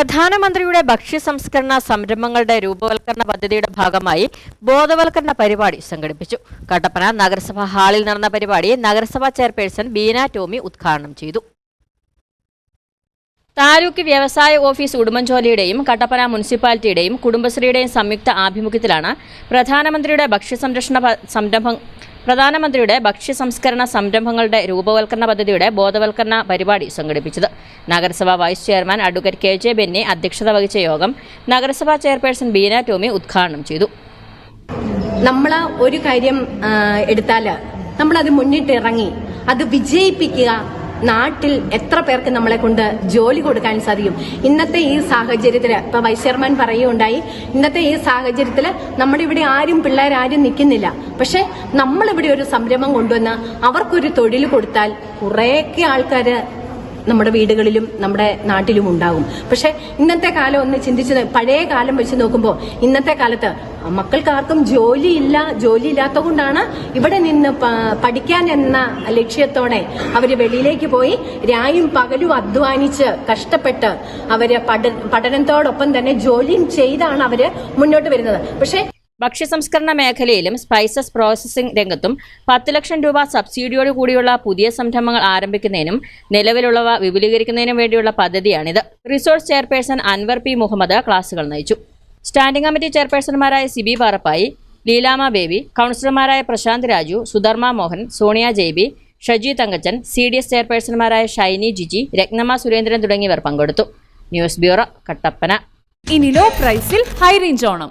പ്രധാനമന്ത്രിയുടെ ഭക്ഷ്യ സംസ്കരണ സംരംഭങ്ങളുടെ രൂപവൽക്കരണ പദ്ധതിയുടെ ഭാഗമായി ബോധവൽക്കരണ പരിപാടി സംഘടിപ്പിച്ചു. കട്ടപ്പന നഗരസഭാ ഹാളിൽ നടന്ന പരിപാടി നഗരസഭാ ചെയർപേഴ്സൺ ബീന ടോമി ഉദ്ഘാടനം ചെയ്തു. താലൂക്ക് വ്യവസായ ഓഫീസ് ഉടുമ്പൻചോലയുടെയും കട്ടപ്പന മുനിസിപ്പാലിറ്റിയുടെയും കുടുംബശ്രീയുടെയും സംയുക്ത ആഭിമുഖ്യത്തിലാണ് പ്രധാനമന്ത്രിയുടെ ഭക്ഷ്യ സംരക്ഷണ സംരംഭം പ്രധാനമന്ത്രിയുടെ ഭക്ഷ്യ സംസ്കരണ സംരംഭങ്ങളുടെ രൂപവൽക്കരണ പദ്ധതിയുടെ ബോധവൽക്കരണ പരിപാടി സംഘടിപ്പിച്ചത്. നഗരസഭാ vice chairman advocate K J Benny അധ്യക്ഷത വഹിച്ച യോഗം നഗരസഭാ ചെയർപേഴ്സൺ ബീന ടോമി ഉദ്ഘാടനം ചെയ്തു. നമ്മൾ ഒരു കാര്യം എടുത്താൽ അത് മുന്നിട്ട് ഇറങ്ങി അത് വിജയിപ്പിക്കുക നാട്ടിൽ എത്ര പേർക്ക് നമ്മളെ കൊണ്ട് ജോലി കൊടുക്കാൻ സാധിക്കും. ഇന്നത്തെ ഈ സാഹചര്യത്തിൽ ഇപ്പൊ വൈസ് ചെയർമാൻ പറയുകയുണ്ടായി ഇന്നത്തെ ഈ സാഹചര്യത്തിൽ നമ്മുടെ ഇവിടെ ആരും പിള്ളേർ ആരും നിൽക്കുന്നില്ല. പക്ഷെ നമ്മളിവിടെ ഒരു സംരംഭം കൊണ്ടുവന്ന് അവർക്കൊരു തൊഴിൽ കൊടുത്താൽ കുറേയൊക്കെ ആൾക്കാര് നമ്മുടെ വീടുകളിലും നമ്മുടെ നാട്ടിലും ഉണ്ടാകും. പക്ഷെ ഇന്നത്തെ കാലം ഒന്ന് ചിന്തിച്ച് പഴയ കാലം വെച്ച് നോക്കുമ്പോൾ ഇന്നത്തെ കാലത്ത് മക്കൾക്കാർക്കും ജോലിയില്ല ജോലി ഇല്ലാത്തതുകൊണ്ടാണ് ഇവിടെ നിന്ന് പഠിക്കാൻ എന്ന ലക്ഷ്യത്തോടെ അവർ വെളിയിലേക്ക് പോയി രായും പകലും അധ്വാനിച്ച് കഷ്ടപ്പെട്ട് പഠ- പഠനത്തോടൊപ്പം തന്നെ ജോലിയും ചെയ്താണ് അവർ മുന്നോട്ട് വരുന്നത്. പക്ഷെ ഭക്ഷ്യ സംസ്കരണ മേഖലയിലും സ്പൈസസ് പ്രോസസ്സിംഗ് രംഗത്തും പത്ത് ലക്ഷം രൂപ സബ്സിഡിയോട് കൂടിയുള്ള പുതിയ സംരംഭങ്ങൾ ആരംഭിക്കുന്നതിനും നിലവിലുള്ളവ വിപുലീകരിക്കുന്നതിനും വേണ്ടിയുള്ള പദ്ധതിയാണിത്. Resource chairperson Anwar P Muhammad ക്ലാസുകൾ നയിച്ചു. സ്റ്റാൻഡിംഗ് കമ്മിറ്റി ചെയർപേഴ്സൺമാരായ സിബി പാറപ്പായി ലീലാമ ബേബി കൗൺസിലർമാരായ Prashanth Raju Sudharma Mohan Sonia Jaibi Shaji Thankachan C D S ചെയർപേഴ്സൺമാരായ Shiny Jiji Rathnamma Surendran തുടങ്ങിയവർ പങ്കെടുത്തു. News bureau Kattappana. ഇനി ലോ പ്രൈസിൽ ഹൈ റേഞ്ച് ഓണം.